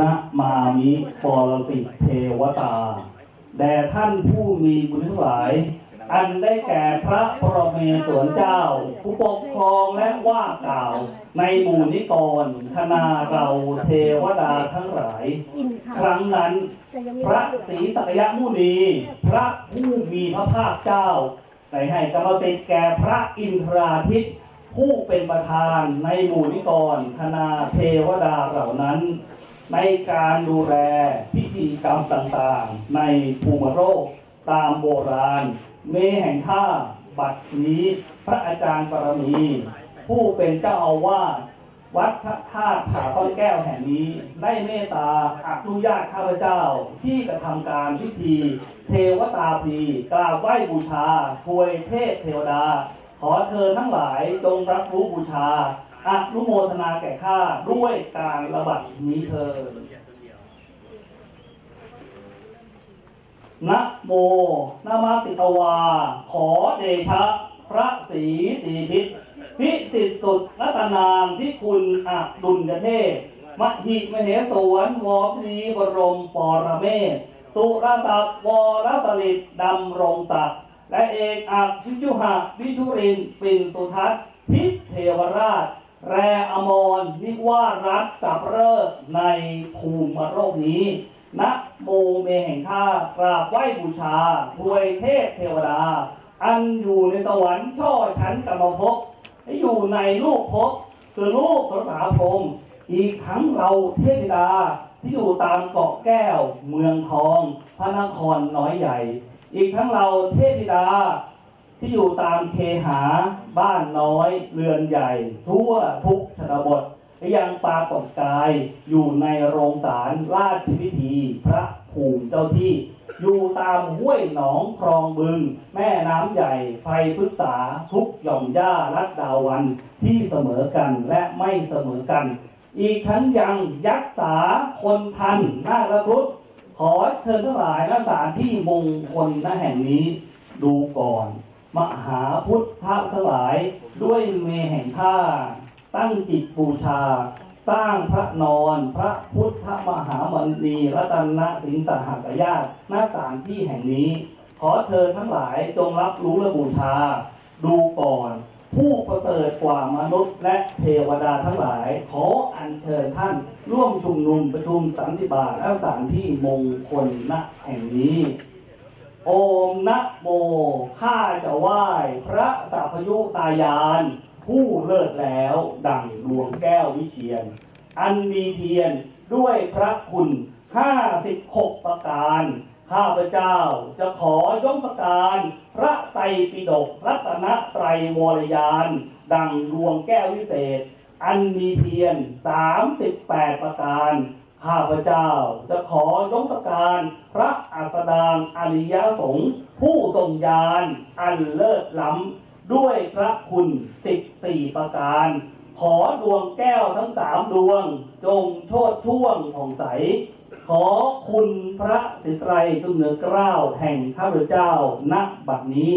นะมามิปรติเทวตา แด่ท่านผู้มีบุญทั้งหลาย อันได้แก่พระปรเมศวรเจ้า ผู้ปกครองและว่ากล่าว ในหมู่นิกรคณาเราเทวดาทั้งหลาย ครั้งนั้น พระศรีสักยมุนี พระผู้มีพระภาคเจ้าได้ให้กรรมสิทธิ์แก่พระอินทราทิตผู้เป็นประธานในหมู่นิกรคณาเทวดาเหล่านั้น ในการดูแลพิธีกรรมต่างๆ ในภูมิโรคตามโบราณ เมแห่งท่าบัดนี้พระอาจารย์ปรมี ผู้เป็นเจ้าอาวาสวัดพระธาตุผาต้นแก้วแห่งนี้ ได้เมตตาอนุญาตข้าพเจ้าที่กระทำการพิธี เทวตาพีกราบไหว้บูชาถวยเทพเทวดา ขอเธอทั้งหลายจงรับรู้บูชา อนุโมทนาแก่ข้าด้วยการระบัดนี้เธอนะโมนามาสิตวา ขอเดชะ พระศรีสีพิษพิสิทธิสุดรัตนามที่คุณอักดุลยเทพมหิมเหสวนวอพีบรมปรเมศสุรศักดิ์วรสลิดดำรงศักดิ์และเอกอักวิจุหะวิทุรินปินสุทัศน์พิเทวราช แรอมรนิว่ารัตสับเริกในภูมิโรคนี้นะโมเมแห่งข้ากราบไหว้บูชาถวยเทพเทวดา อันอยู่ในสวรรค์ช่อชั้นกรรมภพให้อยู่ในลูกภพคือลูกพระสาพรมอีกทั้งเราเทพธิดาที่อยู่ตามเกาะแก้ว เมืองทอง พระนครน้อยใหญ่ อีกทั้งเราเทพธิดา ที่อยู่ตามเคหาบ้านน้อย เรือนใหญ่ ทั่วทุกชนบทยังปรากฏกายอยู่ในโรงศาลราชพิธีพระภูมิเจ้าที่ อยู่ตามห้วยหนองคลองบึง แม่น้ำใหญ่ไฟพฤกษาทุกหย่อมหญ้ารัดดาวันที่เสมอกันและไม่เสมอกัน อีกทั้งยังยักษาคนทันนาครุฑขอเชิญทั้งหลายณสานที่มงคลณแห่งนี้ดูก่อน มหาพุทธทั้งหลายด้วยเมแห่งท่าตั้งจิตบูชา สร้างพระนอนพระพุทธมหามณีรัตนสิงสหักญาติณสถานที่แห่งนี้ ขอเธอทั้งหลายจงรับรู้และบูชา ดูก่อน ผู้ประเสริฐกว่ามนุษย์และเทวดาทั้งหลาย ขออัญเชิญท่านร่วมชุมนุมประชุมสันติบาตณสถานที่มงคลณแห่งนี้ โอมนะโม ข้าจะไหว้พระสัพพยุตายาน ผู้เลิศแล้วดั่งดวงแก้ววิเชียน อันมีเทียนด้วยพระคุณห้าสิบหกประการ ข้าพเจ้าจะขอยกประการ พระไตรปิฎกรัตนไตรวรยาน ดังดวงแก้ววิเศษ อันมีเทียนสามสิบแปดประการ ข้าพเจ้าจะขอยกการพระอัสดางอริยสงฆ์ผู้ทรงญาณอันเลิศล้ำด้วยพระคุณสิบสี่ประการ ขอดวงแก้วทั้งสามดวง จงโชดช่วงผ่องใส ขอคุณพระสิไตรจงเหนือเกล้าวแห่งข้าพเจ้าณบัดนี้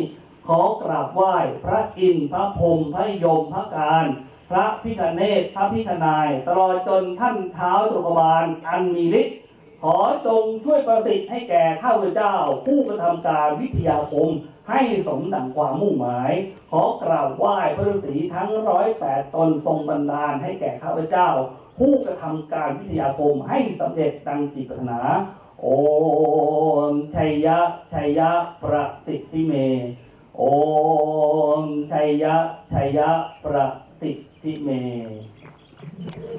ขอกราบไหว้พระอินทร์พระพรหมพระยมพระการ พระพิฆเนศพระพิฆนาย ตลอดจนท่านเท้าสุกบาลอันมีฤทธิ์ขอจงช่วยประสิทธิ์ให้แก่ข้าพเจ้า ผู้กระทำการวิทยาคมให้สมดังความมุ่งหมาย ขอกราบไหว้พระฤาษีทั้งร้อยแปดตนทรงบันดาลให้แก่ข้าพเจ้า ผู้กระทำการวิทยาคมให้สำเร็จดังจิตปรารถนา โอมชัยยะชัยยะประสิทธิเม โอมชัยยะชัยยะประสิทธิ เม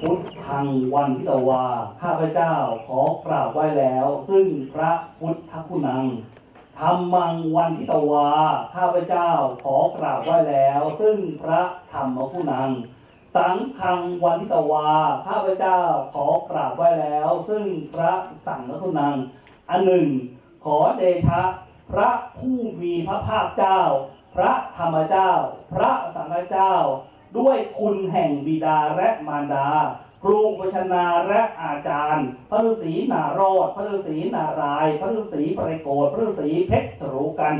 พุทธังวันทิตวา ข้าพเจ้าขอกราบไหว้แล้ว ซึ่งพระพุทธคุณังธรรมังวันทิตวา ข้าพเจ้าขอกราบไหว้แล้ว ซึ่งพระธรรมคุณังสังฆังวันทิตวา ข้าพเจ้าขอกราบไหว้แล้ว ซึ่งพระสังฆคุณัง อันหนึ่ง ขอเดชะ พระผู้มีพระภาคเจ้า พระธรรมเจ้า พระสังฆเจ้า ด้วยคุณแห่งบิดาและมารดา ครูปชนาและอาจารย์ พระฤาษีนารอด พระฤาษีนาราย พระฤาษีปริโกฏพระฤาษีเพชรรูกัน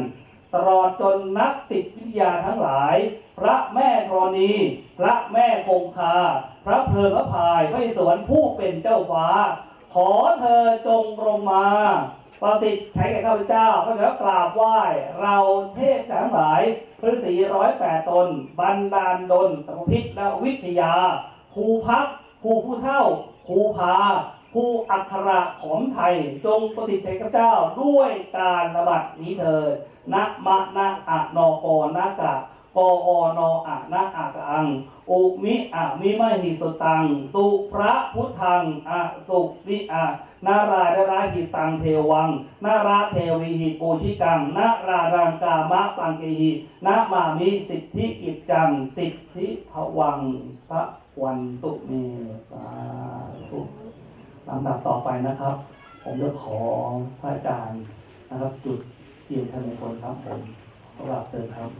ตลอดจนนักติดวิทยาทั้งหลาย พระแม่ธรณี พระแม่คงคา พระเพลิงพระพาย พระอิศวรผู้เป็นเจ้าฟ้า ขอเธอจงลงมา ประสิทธิ์ใช้แก่ข้าพเจ้าก็จะกราบไหว้ เราเทพทั้งหลายพฤษีร้อยแปดตนบันดาลดลสัมพิษและวิทยาครูพักครูผู้เท่าครูพาผู้อักขระของไทย จงประสิทธิ์แก่ข้าพเจ้าด้วยการระบัดนี้เถิดนะมะนะอะนอโกนะกะ ปออนออะนะอะกะอัง อุมิอะมิมหิสตัง สุพระพุทธังอะสุวิอะนาราดราหิตังเทวัง นาราเทวีหิปูชิกัง นารารังกามะปังเกหินามามิสิทธิกิจจัง สิทธิภวังพระวันตุเมสาธุลำดับต่อไปนะครับ ผมจะขอพระอาจารย์นะครับ จุดเทียนทะเลคนครับผมสำหรับเติมครับ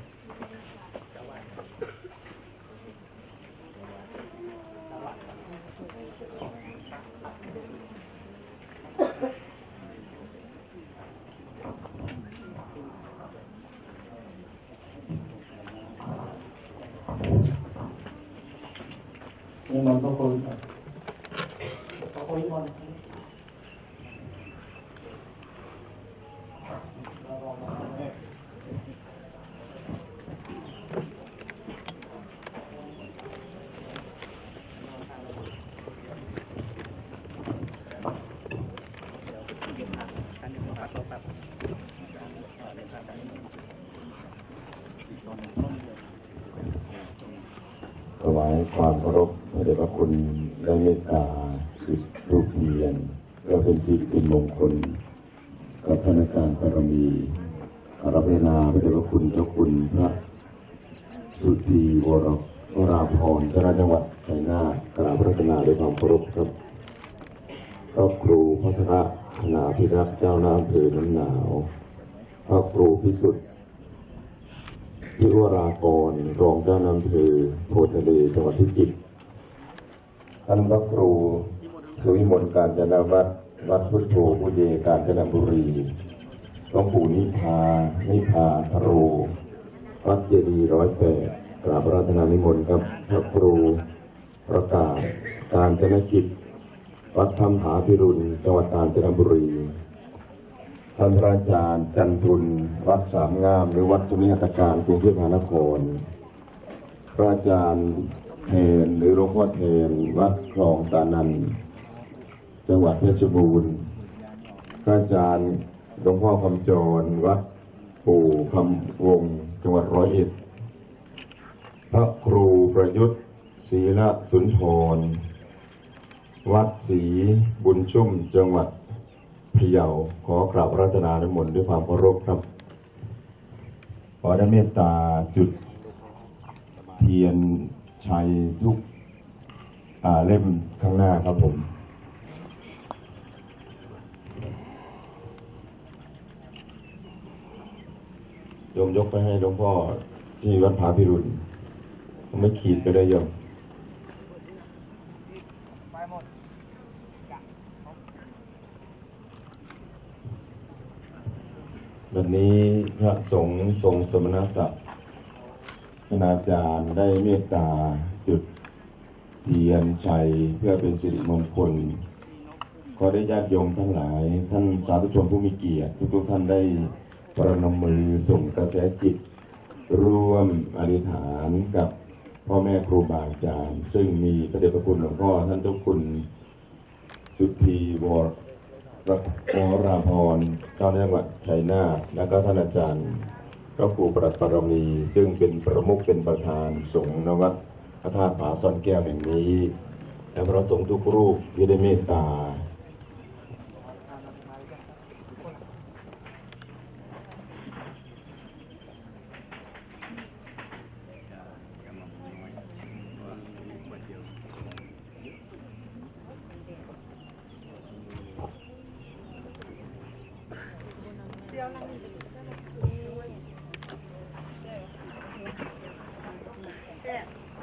นี่มันก็คุยกันก็คุยกัน ถวาย ความเคารพพระเดชพระคุณได้เมตตาจุดรูปเทียนเพื่อเป็นสิริเป็นมงคล กับพนักการบารมีอารับเวลาพระเดชพระคุณเจ้าคุณพระสุธีวรวราพรเจ้าราจังหวัดชัยนาทกราบพระนาด้วยความเคารพครับครอบครูพัทระนาพิรักษ์เจ้าหน้าอำเภอน้ำหนาวครอบครูพิสุทธิ์ พิวรากรรองเจ้าน้ำเภอโพธิ์ทะเลจังหวัดพิจิตรท่านพระครูสุวิมลการจนวัดวัดพุทโธพุเยการจนบุรีหลวงปู่นิพานิพาทโรวัดเจดีย์ร้อยแปดกราบราธนานิมนต์ครับพระครูประกาศการจนกิจ วัดธรรมหาพิรุณจังหวัดกาญจนบุรี ท่านพระอาจารย์จันทุนวัดสามงาม หรือวัดตุนิยตการกรุงเทพมหานคร พระอาจารย์เทนหรือหลวงพ่อเทนวัดคลองตานันจังหวัดเพชรบูรณ์ พระอาจารย์หลวงพ่อคำจรวัดปู่คำวงจังหวัดร้อยเอ็ด พระครูประยุทธ์ศรีละสุนทร วัดศรีบุญชุ่มจังหวัด พะเยาขอกราบรัตนานุมนต์ด้วยความเคารพครับ ขอได้เมตตาจุดเทียนชัยทุกเล่มข้างหน้าครับผมโยมยกไปให้หลวงพ่อที่วัดผาพิรุณไม่ขีดไปได้โยม วันนี้พระสงฆ์ทรงสมณศักดิ์คณาจารย์ได้เมตตาจุดเทียนชัยเพื่อเป็นสิริมงคลขอได้ญาติโยมทั้งหลาย ท่านสาธุชนผู้มีเกียรติ ทุกๆท่านได้ประนมมือส่งกระแสจิต ร่วมอธิษฐานกับพ่อแม่ครูบาอาจารย์ ซึ่งมีพระเดชพระคุณหลวงพ่อท่านเจ้าคุณสุธีวร พระวราพรเจ้าจังหวัดชัยนาทและก็ท่านอาจารย์พระครูประดปรมีซึ่งเป็นประมุขเป็นประธานสงฆ์นวัดพระธาตุผาซ่อนแก้วแห่งนี้ และพระสงฆ์ทุกรูปที่ได้เมตตา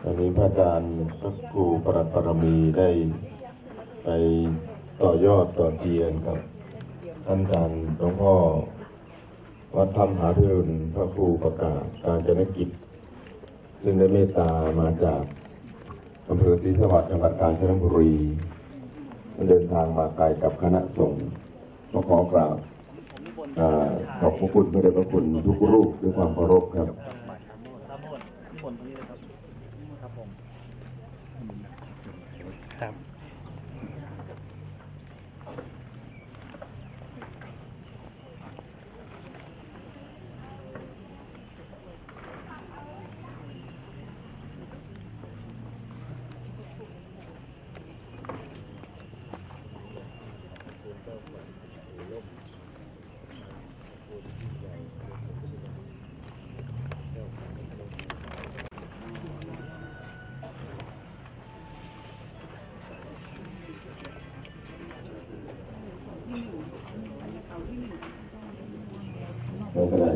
ตอนนี้พระอาจารย์พระครูประหลัดปร มีได้ไปต่อยอดต่อเทียนกับท่านอาจารย์หลวงพ่อวัดธรรมหาพิรุณพระครูประกาศการจนกิจ ซึ่งได้เมตตามาจากอำเภอศรีสวัสดิ์จังหวัดกาญจนบุรีเดินทางมาไกลกับคณะสงฆ์ก็ขอกราบขอบพระคุณพระเดชพระคุณทุกรูปด้วยความเคารพครับหมดที่บนตรงนี้เลยครับ ครับผม ครับ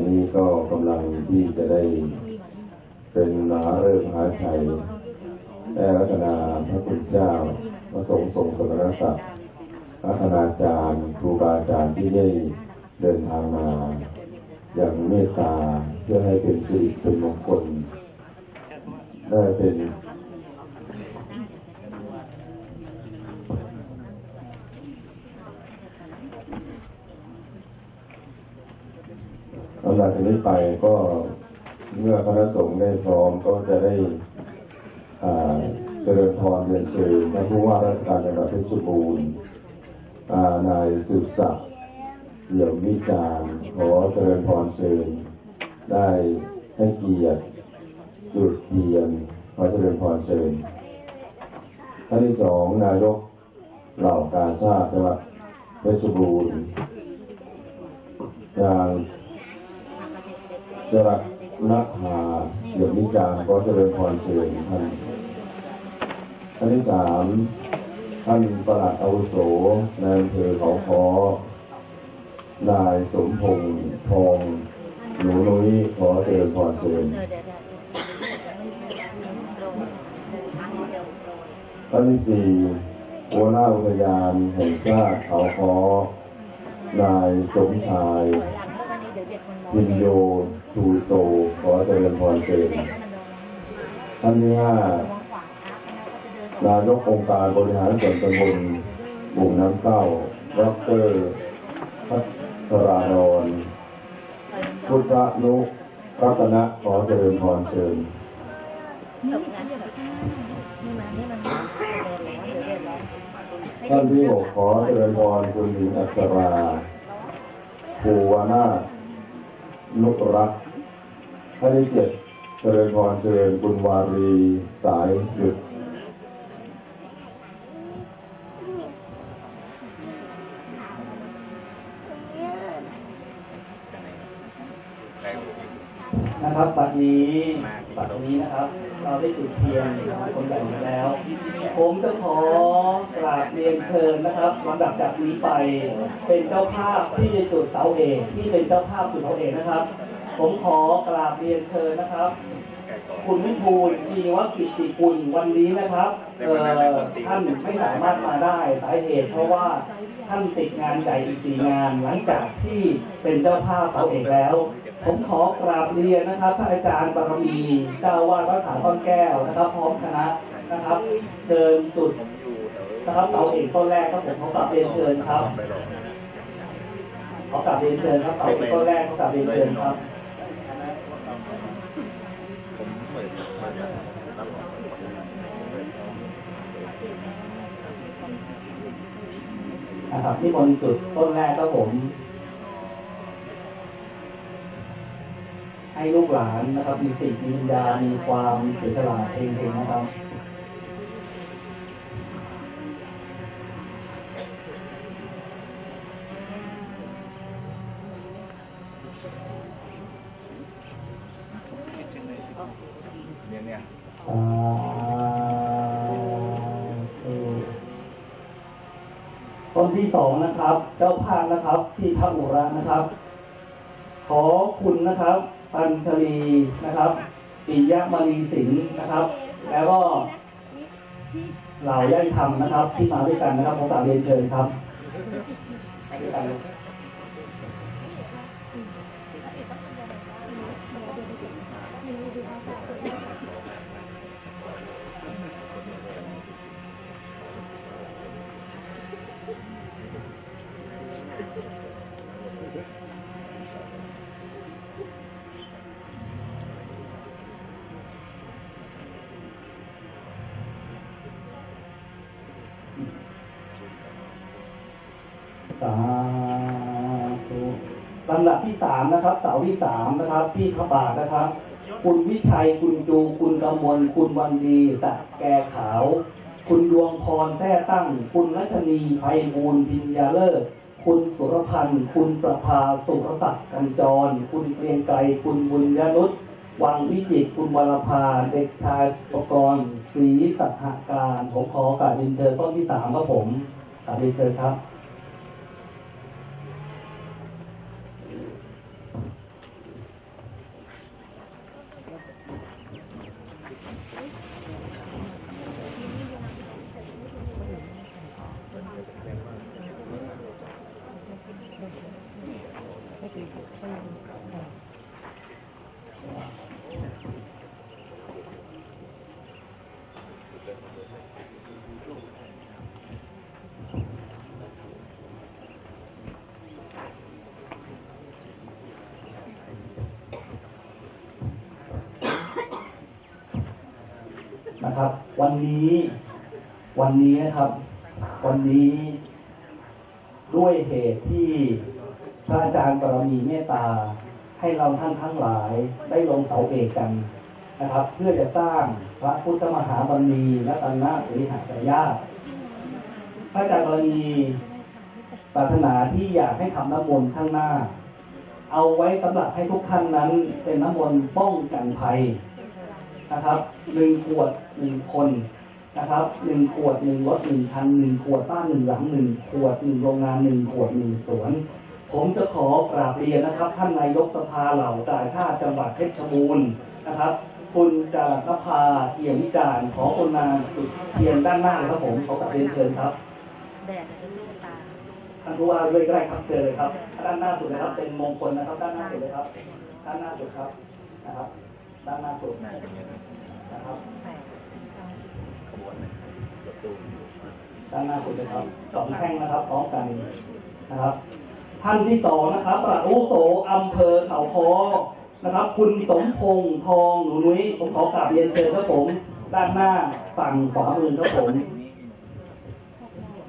ในี้ก็กำลังที่จะได้เป็นหาเรื่องหาชัยได้รัตนาพระคุณเจ้าพระสงฆ์ทรงสมณศักดิ์พัฒนาจารย์ครูบาอาจารย์ที่ได้เดินทางมา อย่างเมตตาเพื่อให้เป็นสิริเป็นมงคลได้เป็นลำดับจาก นี้ไปก็เมื่อคณะสงฆ์ได้พร้อมก็จะได้เจริญพรเรียนเชิญท่านผู้ว่าราชการจังหวัดเพชรบูรณ์นายสืบศักดิ์เหลี่ยมวิจาร์ขอเจริญพรเชิญได้ให้เกียรติจุดเทียนขอเจริญพรเชิญท่านที่สองนายกเหล่ากาชาติจังหวัดเพชรบูรณ์อย่าง จรัสนักหาเหลี่ยมวิจารณ์ขอเจริญพรเชิญท่านท่านที่สามท่านประหลัดอาวุโสในอำเภอเขาคอนายสมพงษ์ทองหนูนุ้ยขอเจริญพรเชิญท่านที่สี่หัวหน้าอุทยานแห่งชาติเขาคอนายสมชายพินโย ทูโตขอเจริญพรเชิญท่านที่ห้านายกองค์การบริหารส่วนตำบลบุ่งน้ำเต้าดรพัทรานนท์พุทธนุรัตนะขอเจริญพรเชิญท่านที่หกขอเจริญพรคุณหญิงอัศราภูวนานุรักษ์ ท่านที่เจ็ดเจริญพรเจริญบุญวารีสายหยุดนะครับบัดนี้บัดนี้นะครับ เราได้จุดเทียนคนใหญ่มาแล้ว ผมจะขอกราบเรียนเชิญนะครับลำดับจากนี้ไปเป็นเจ้าภาพที่จะจุดเสาเอกที่เป็นเจ้าภาพจุดเสาเอกนะครับ ผมขอกราบเรียนเชิญนะครับ คุณวิทูลชีวกิตติกุลวันนี้นะครับเอ่อท่านไม่สามารถมาได้สาเหตุ เพราะว่าท่านติดงานใหญ่อีกสี่งานหลังจากที่เป็นเจ้าภาพเสาเอกแล้ว ผมขอกราบเรียนนะครับท่านอาจารย์บารมีเจ้าอาวาดวัดสาต้นแก้วนะครับ พร้อมคณะนะครับเชิญจุดนะครับเสาเอกต้นแรกครับผมขอกราบเรียนเชิญครับขอกราบเรียนเชิญครับเสาเอกต้นแรกขอกราบเรียนเชิญครับ นะครับที่บนสุดต้นแรกก็ผม ให้ลูกหลานนะครับ มีสิ่งมีวิญญามีความเสียสละเองๆนะครับ สองนะครับ เจ้าภาพนะครับที่ทับอุระนะครับ ขอคุณนะครับ ปัญชลีนะครับปิยมณีสิงห์นะครับ แล้วก็เหล่าญาติธรรมนะครับ ที่มาด้วยกันนะครับผมกราบเรียนเชิญครับ นะครับเสาที่สามนะครับที่ขบาทนะครับ คุณวิชัยคุณจูคุณกำมลคุณวันดีสักแกขาว คุณดวงพรแท้ตั้ง คุณรัชนีไพบูลพิญญาเลิศคุณสุรพันธ์ คุณประภาสุรศักดิ์กันจร คุณเกรียงไกรคุณบุญยนุชวังวิจิตรคุณวรภาเด็กชายประกรณ์ศรีสัหการผมขอโอกาสเรียนเชิญต้นที่สามครับผมกราบเรียนเชิญครับ นะครับ วันนี้วันนี้นะครับ วันนี้ด้วยเหตุที่พระอาจารย์ปรมีเมตตา ให้เราท่านทั้งหลายได้ลงเสาเอกกันนะครับ เพื่อจะสร้างพระพุทธมหาบารมีและตันนาสุริหายญาติพระอาจารย์ปรมีปรารถนาที่อยากให้ทำน้ำมนต์ข้างหน้า เอาไว้สำหรับให้ทุกท่านนั้นเป็นน้ำมนต์ป้องกันภัย นะครับหนึ่งขวดหนึ่งคนนะครับหนึ่งขวดหนึ่งรถหนึ่งคันหนึ่งขวดบ้านหนึ่งหลังหนึ่งขวดหนึ่งโรงงานหนึ่งขวดหนึ่งสวน ผมจะขอกราบเรียนนะครับ ท่านนายกสภาเหล่ากาชาติจังหวัดเพชรบูรณ์นะครับคุณจารัตนภาเอี่ยมวิจารณ์ขอคนมาจุดเทียนด้านหน้าเลยครับผมขอกราบเรียนเชิญครับแดดจะสู้ตาท่านผู้ว่าด้วยก็ได้ครับเจอเลยครับ ด้านหน้าสุดนะครับ เป็นมงคลนะครับ ด้านหน้าสุดเลยครับ ด้านหน้าสุดครับนะครับ ด้านหน้าสุดน่าจะเงี้ยนะนะครับแปดขบวนเลยรถตู้ด้านหน้าสุดเลยครับสองแท่งนะครับพร้อมกันนะครับ ท่านที่สองนะครับประอุโสอำเภอเขาคอนะครับ คุณสมพงษ์ทองหนูนุ้ยผมขอกราบเรียนเชิญครับผมด้านหน้าฝั่งขวามือครับผม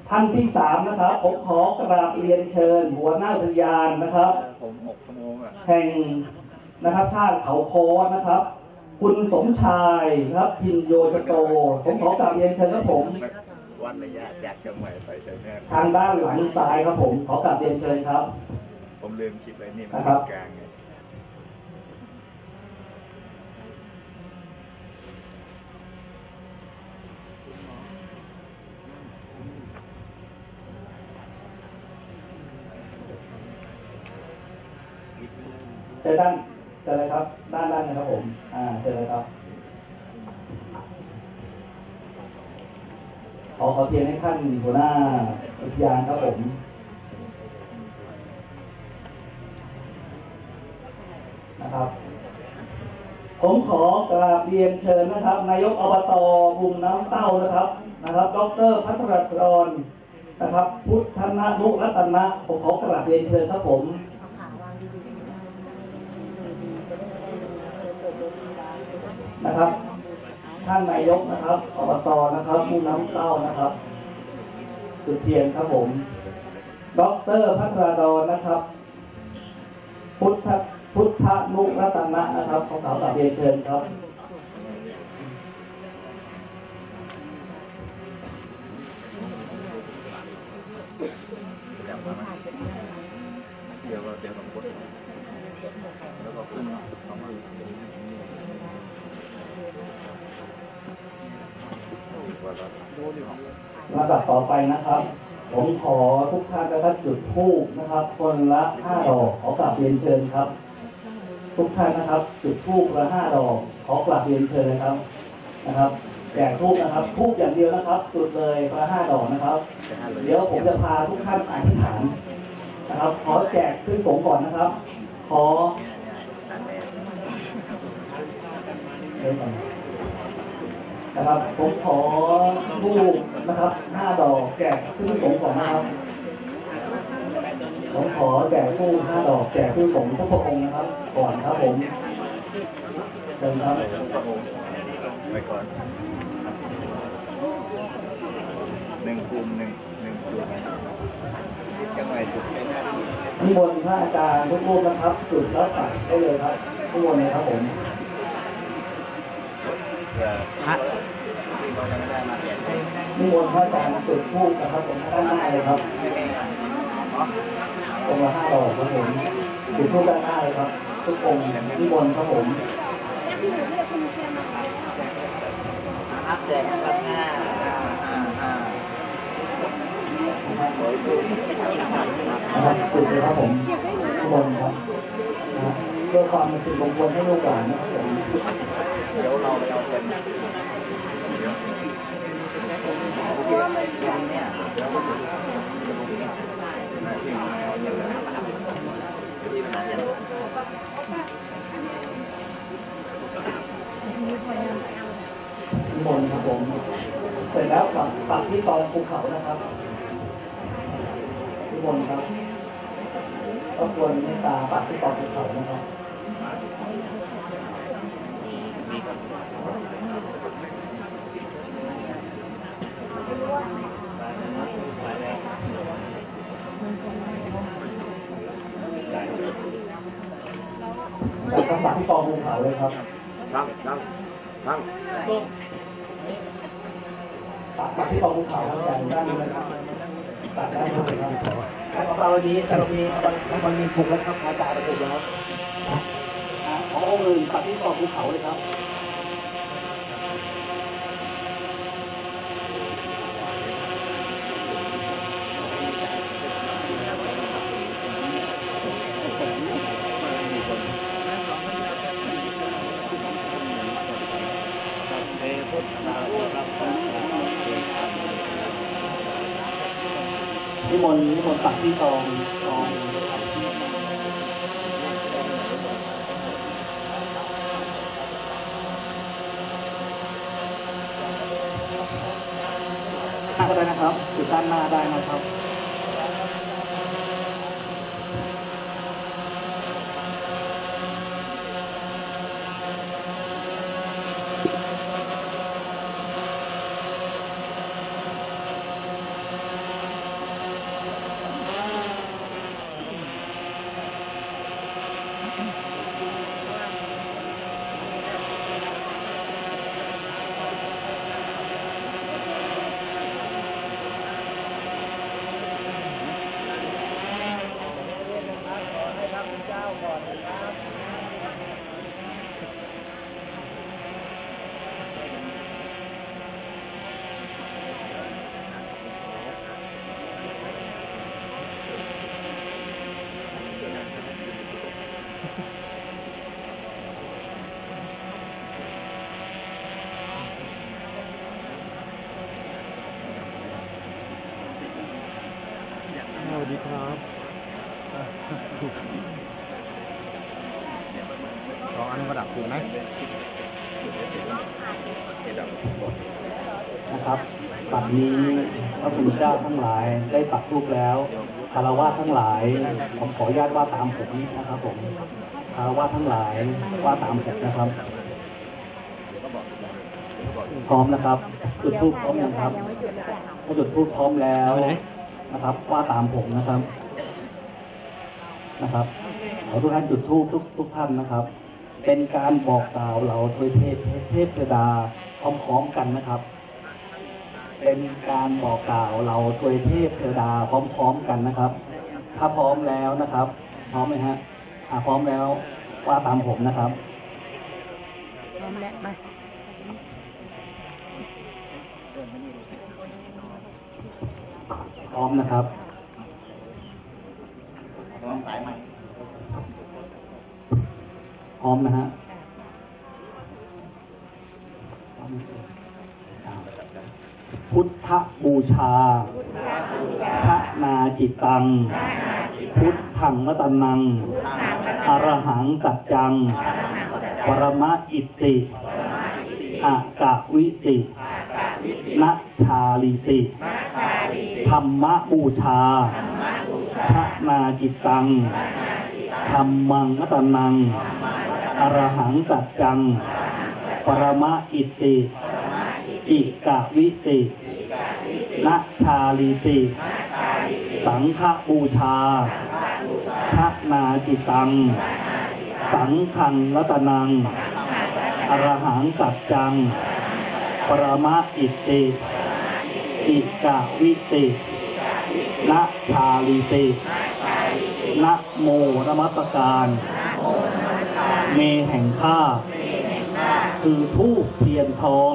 ท่านที่สามนะครับผมขอกราบเรียนเชิญ หัวหน้าอุทยานนะครับผมหกชั่วโมงอะแห่ง นะครับท่าเขาคอนะครับ คุณสมชายนะครับพินโยจโต ผมขอกราบเรียนเชิญครับผมวัดระยะจากเชียงใหม่ไปเชียงแม่ทางด้านหลังซ้ายครับผมขอกราบเรียนเชิญครับ ผมลืมคิดไว้นี่มันนะครับ กลางไงเจอด้าน เจอเลยครับ ด้านด้านนะครับผม อ่าเจอเลยครับขอขอเทียนให้ท่านหัวหน้าอุทยานครับผมนะครับ ผมขอกราบเรียนเชิญนะครับ นายกอบตบุมน้ำเต้านะครับ นะครับ ดรพัทรกรนะครับ พุทธนานุรัตนะผมขอกราบเรียนเชิญครับผม เอาขาวางดีๆดูดีจะได้ไม่ได้เออเปิดดูดีดา นะครับ ท่านนายกนะครับอบตนะครับมุ่งน้ำเต้านะครับสุดเทียนครับผมดรพัทรดรนะครับ พุทธพุทธนุรัตนะนะครับขอขอกราวเรียนเชิญครับ นะครับจุดธูปนะครับ คนละห้าดอกขอกราบเรียนเชิญครับ ทุกท่านนะครับ จุดธูปละห้าดอกขอกราบเรียนเชิญนะครับนะครับแจกธูปนะครับธูปอย่างเดียวนะครับ จุดเลยคนละห้าดอกนะครับ เดี๋ยวผมจะพาทุกท่านอธิษฐานนะครับ ขอแจกขึ้นสงฆ์ก่อนนะครับ ขอเดี๋ยวก่อนนะครับผมขอรูปนะครับห้าดอกแจกขึ้นสงฆ์ก่อนนะครับ ผมขอแจกรูปห้าดอกแจกขึ้นสงฆ์ทุกพระองค์นะครับ ก่อนครับผมเชิญครับไปก่อนหนึ่งคูณหนึ่งหนึ่งคูณเชียงใหม่จุดเป็นหน้าที่นิมนต์พระอาจารย์ทุกรูปนะครับจุดแล้วตัดได้เลยครับนิมนต์เลยครับผมเพื่อพระมีมาเปลี่ยนให้นิมนต์พระอาจารย์จุดธูปนะครับผมด้านหน้าเลยครับ องค์ละห้าดอกครับผมจุดธูปด้านหน้าเลยครับ ทุกองค์นิมนครับผมนับแจกครับห้าห้าห้าห้าอ้ยพูดนะครับจุดเลยครับผมนิมนต์ครับเพื่อความเป็นสิริมงคลให้ลูกหลานนะครับผมเดี๋ยวเราไปเอาเป็นเนี่ยเราก็จะหน้าที่ มนครับผม เสร็จแล้วปักปักที่ตองภูเขานะครับนิมนครับก็ควรเมตตาปักที่ตองภูเขานะครับ จากกำปักที่กองภูเขาเลยครับนั่งนั่งนั่งปักปักที่กองภูเขาครับอย่างด้านนี้นะครับปัด้านนี้เลยครับแต่ของเราวันนี้แต่เรามีมันมีถูกแล้วครับอาจารย์ถูกแล้วครับอะขององค์อื่นปัดที่ตองภูเขาเลยครับ มนต์นิมนต์ปักที่ตองตองหน้าก็ได้นะครับอยู่ด้านหน้าได้นะครับ สวัสดีครับลองอันุกระดับอยู่ไหมนะครับ ปัดนี้พระคุณเจ้าทั้งหลายได้ปักรูปแล้ว คารวะทั้งหลาย ผมขออนุญาตว่าตามผมนะครับผมคารวะทั้งหลายว่าตามผมนะครับ พร้อมนะครับ จุดทูปพร้อมยังครับถ้าจุดทูปพร้อมแล้วนะครับ ว่าตามผมนะครับ นะครับขอทุกท่านจุดทูปทุกทุกท่านนะครับ เป็นการบอกกล่าวเราโดยเทพเทพเทวดาพร้อมๆกันนะครับ เป็นการบอกกล่าวเราโดยเทพเทวดาพร้อมๆกันนะครับ ถ้าพร้อมแล้วนะครับ พร้อมไหมฮะอ่าพร้อมแล้วว่าตามผมนะครับ พร้อมแล้วมาพร้อมนะครับลองสายใหม่พร้อมนะฮะ พุทธบูชา ชะนาจิตตัง พุทธังรัตนัง อรหังสัจจัง ปรมะอิติอากะวิตินัชาลิติ ธรรมบูชา ชะนาจิตตัง ธรรมังรัตนัง อรหังสัจจัง ปรมะอิติ อิกะวิตินัชชาลิติธสังฆบูชาชะนาจิตัง สังขังรัตนัง อรหังสัจจัง ปรมะอิติอิกะวิตินะชาลิตินะโมนมัสการ เมแห่งข้า คือทูปเทียนทอง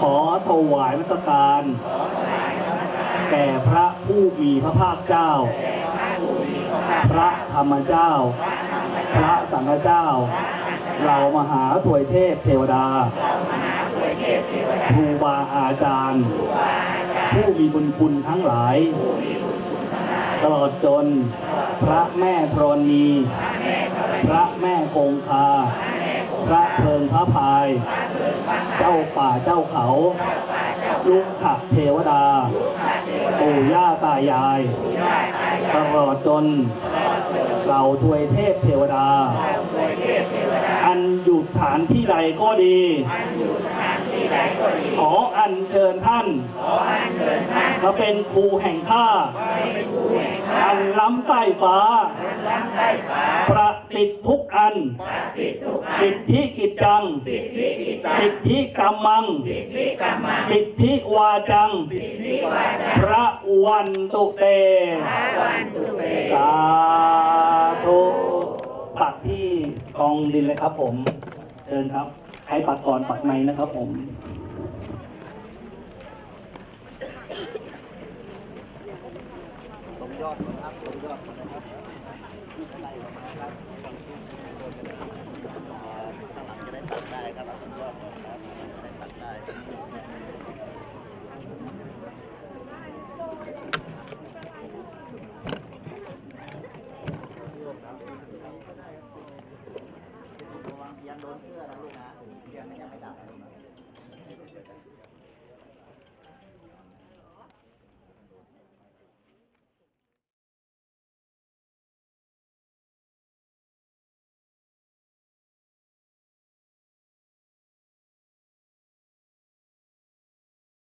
ขอถวายมัสการ แก่พระผู้มีพระภาคเจ้า พระธรรมเจ้า พระสังฆเจ้า เรามหาถวยเทพเทวดาครูบาอาจารย์ ผู้มีบุญคุณทั้งหลาย ตลอดจน พระแม่ธรณี พระแม่คงคา พระเพิงพระพาย เจ้าป่าเจ้าเขา ลุกขับเทวดา ปู่ย่าตายายตลอดจนเหล่าทวยเทพเทวดา อันอยู่ฐานที่ใดก็ดี ขออัญเชิญท่านมาเป็นครูแห่งข้าอันล้ำใต้ฟ้า ประสิทธิ์ทุกอัน สิทธิกิจจัง สิทธิกรรมัง สิทธิวาจัง พระวันตุเต สาธุปักที่กองดินเลยครับผม เชิญครับ ช้ปักก่อนปักในนะครับผมตรงยอดครับตรงยอด